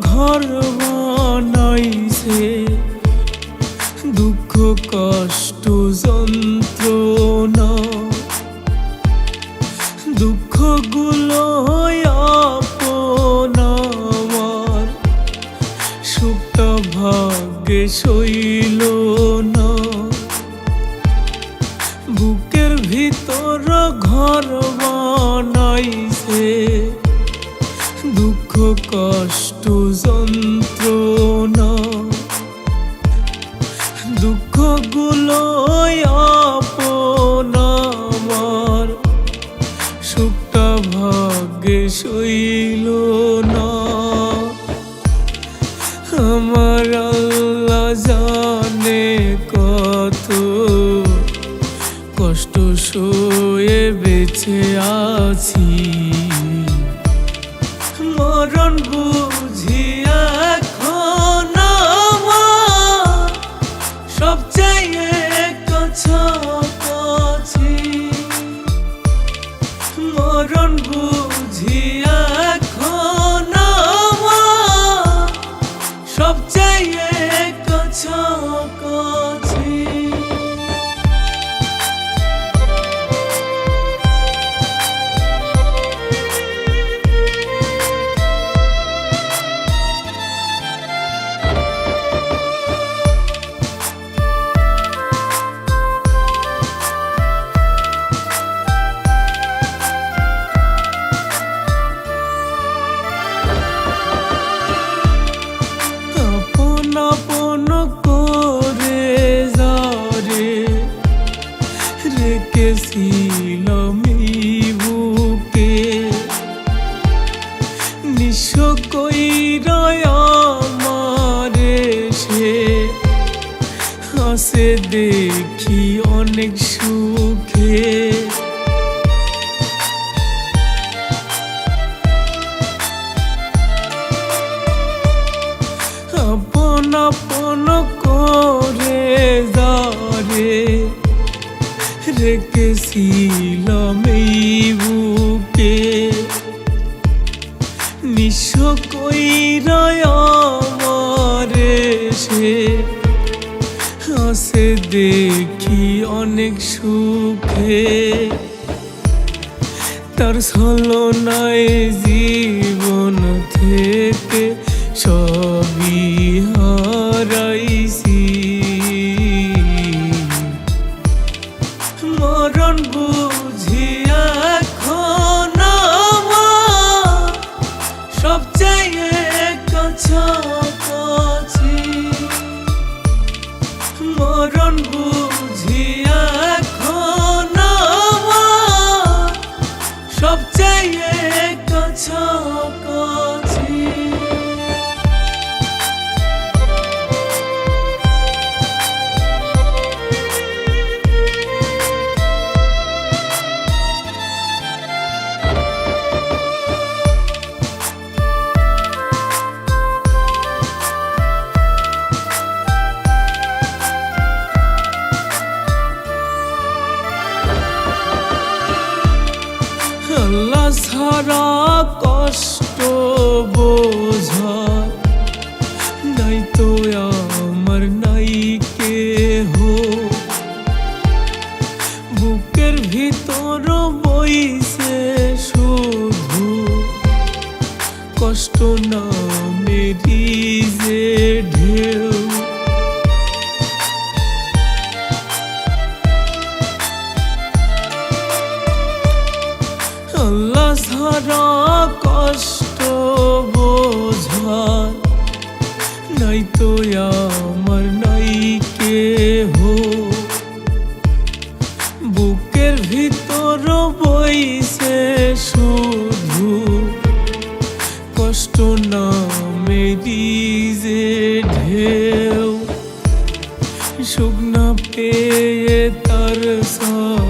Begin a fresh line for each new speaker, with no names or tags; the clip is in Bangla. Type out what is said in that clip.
ঘর বানাইছে। দুঃখ, কষ্ট, যন্ত্রণা। দুঃখগুলো আপন আমার। সুপ্ত ভাগ্যে শৈল না। বুকের ভিতর ঘর বানাইছে। কষ্ট যন্ত্রণা। দুঃখগুলো আপন আমার সুখটা ভাগ্যে শৈল না। আমার আল্লাহ জানে কত কষ্ট সয়ে বেঁচে আছি। মরণ বুঝি রেখেছিলাম বুকে নিঃস্ব কইরায় আমারে সে হাসে দেখি রেখেছিলাম এই বুকে নিঃস্ব কইরায় আমারে সে হাসে দেখি অনেক সুখে। তার ছলনায় জীবন মরণ বুঝি ছাড়া কষ্ট বোঝা নাই তো আমার নাই কে হো বুকের ভিতর বইছে শুধু কষ্ট না মেরি যে ঢেউ। ছাড়া কষ্ট বোঝার নাই তো আমার নাই হো বুকের ভিতর বইছে শুধু কষ্ট না মেরি যে ঢেউ। সুখ পেয়ে তার সাল